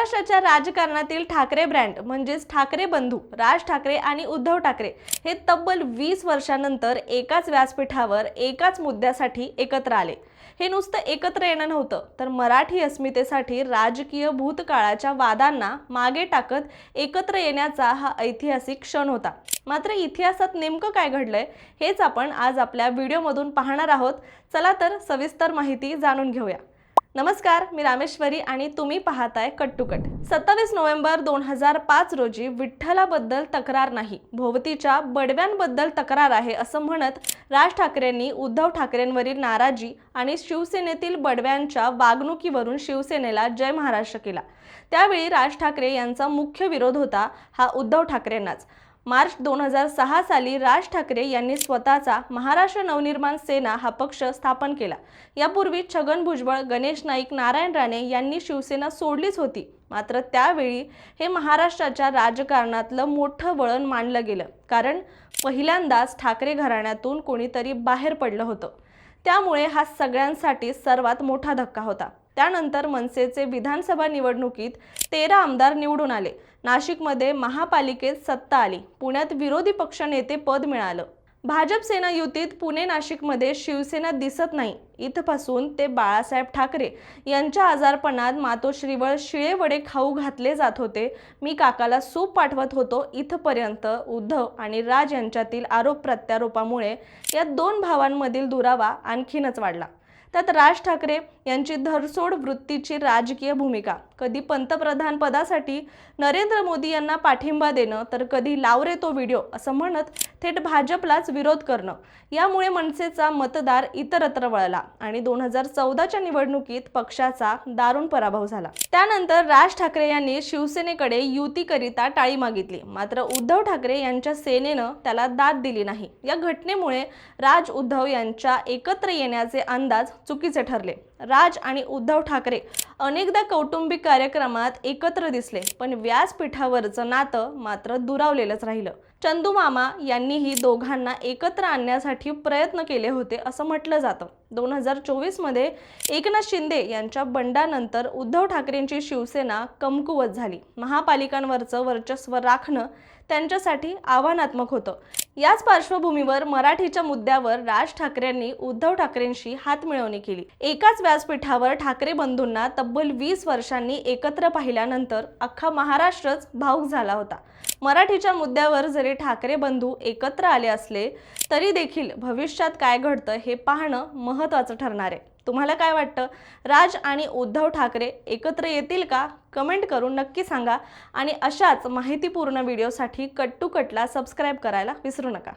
महाराष्ट्राच्या राजकारणातील ठाकरे ब्रँड म्हणजेच ठाकरे बंधू राज ठाकरे आणि उद्धव ठाकरे हे तब्बल वीस वर्षानंतर एकाच व्यासपीठावर एकाच मुद्द्यासाठी एकत्र आले. हे नुसतं एकत्र येणं नव्हतं तर मराठी अस्मितेसाठी राजकीय भूतकाळाच्या वादांना मागे टाकत एकत्र येण्याचा हा ऐतिहासिक क्षण होता. मात्र इतिहासात नेमकं काय घडलंय हेच आपण आज आपल्या व्हिडिओमधून पाहणार आहोत. चला तर सविस्तर माहिती जाणून घेऊया. नमस्कार मी रामेश्वरी आणि तुम्ही पाहताय कट टू कट. सत्तावीस नोव्हेंबर दोन हजार पाच रोजी विठ्ठलाबद्दल तक्रार नाही भोवतीच्या बडव्यांबद्दल तक्रार आहे असं म्हणत राज ठाकरेंनी उद्धव ठाकरेंवरील नाराजी आणि शिवसेनेतील बडव्यांच्या वागणुकीवरून शिवसेनेला जय महाराष्ट्र केला. त्यावेळी राज ठाकरे यांचा मुख्य विरोध होता हा उद्धव ठाकरेंनाच. मार्च दोन हजार सहा साली राज ठाकरे यांनी स्वतःचा महाराष्ट्र नवनिर्माण सेना हा पक्ष स्थापन केला. यापूर्वी छगन भुजबळ गणेश नाईक नारायण राणे यांनी शिवसेना सोडलीच होती. मात्र त्यावेळी हे महाराष्ट्राच्या राजकारणातलं मोठं वळण मानलं गेलं. कारण पहिल्यांदाच ठाकरे घराण्यातून कोणीतरी बाहेर पडलं होतं. त्यामुळे हा सगळ्यांसाठी सर्वात मोठा धक्का होता. त्यानंतर मनसेचे विधानसभा निवडणुकीत तेरा आमदार निवडून आले. नाशिकमध्ये महापालिकेत सत्ता आली. पुण्यात विरोधी पक्षनेते पद मिळालं. भाजप सेना युतीत पुणे नाशिकमध्ये शिवसेना दिसत नाही. इथपासून ते बाळासाहेब ठाकरे यांच्या आजारपणात मातोश्रीवर शिळेवडे खाऊ घातले जात होते. मी काकाला सूप पाठवत होतो. इथपर्यंत उद्धव आणि राज यांच्यातील आरोप प्रत्यारोपामुळे या दोन भावांमधील दुरावा आणखीनच वाढला. त्यात राज ठाकरे यांची धरसोड वृत्तीची राजकीय भूमिका. कधी पंतप्रधान पदासाठी नरेंद्र मोदी यांना पाठिंबा देणं तर कधी लावरे तो व्हिडिओ असं म्हणत थेट भाजपलाच विरोध करणं. यामुळे मनसेचा मतदार इतरत्र वळला आणि दोन हजार चौदाच्या निवडणुकीत पक्षाचा दारुण पराभव झाला. त्यानंतर राज ठाकरे यांनी शिवसेनेकडे युतीकरिता टाळी मागितली. मात्र उद्धव ठाकरे यांच्या सेनेनं त्याला दाद दिली नाही. या घटनेमुळे राज उद्धव यांच्या एकत्र येण्याचे अंदाज चुकीचे ठरले. राज आणि उद्धव ठाकरे अनेकदा कौटुंबिक कार्यक्रमात एकत्र दिसले पण व्यासपीठावरचं नातं मात्र दुरावलेलंच राहिलं. चंदू मामा यांनीही दोघांना एकत्र आणण्यासाठी प्रयत्न केले होते असं म्हटलं जातं. दोन हजार चोवीसमध्ये एकनाथ शिंदे यांच्या बंडानंतर उद्धव ठाकरेंची शिवसेना कमकुवत झाली. महापालिकांवरचं वर्चस्व राखणं त्यांच्यासाठी आव्हानात्मक होतं. याच पार्श्वभूमीवर मराठीच्या मुद्द्यावर राज ठाकरेंनी उद्धव ठाकरेंशी हातमिळवणी केली. एकाच व्यासपीठावर ठाकरे बंधूंना तब्बल वीस वर्षांनी एकत्र पाहिल्यानंतर अख्खा महाराष्ट्रच भाऊक झाला होता. मराठीच्या मुद्द्यावर जरी ठाकरे बंधू एकत्र आले असले तरी देखील भविष्यात काय घडतं हे पाहणं महत्त्वाचं ठरणार आहे. तुम्हाला काय वाटतं? राज आणि उद्धव ठाकरे एकत्र येतील का? कमेंट करून नक्की सांगा आणि अशाच माहितीपूर्ण व्हिडिओसाठी कट टू कटला सबस्क्राईब करायला विसरू नका.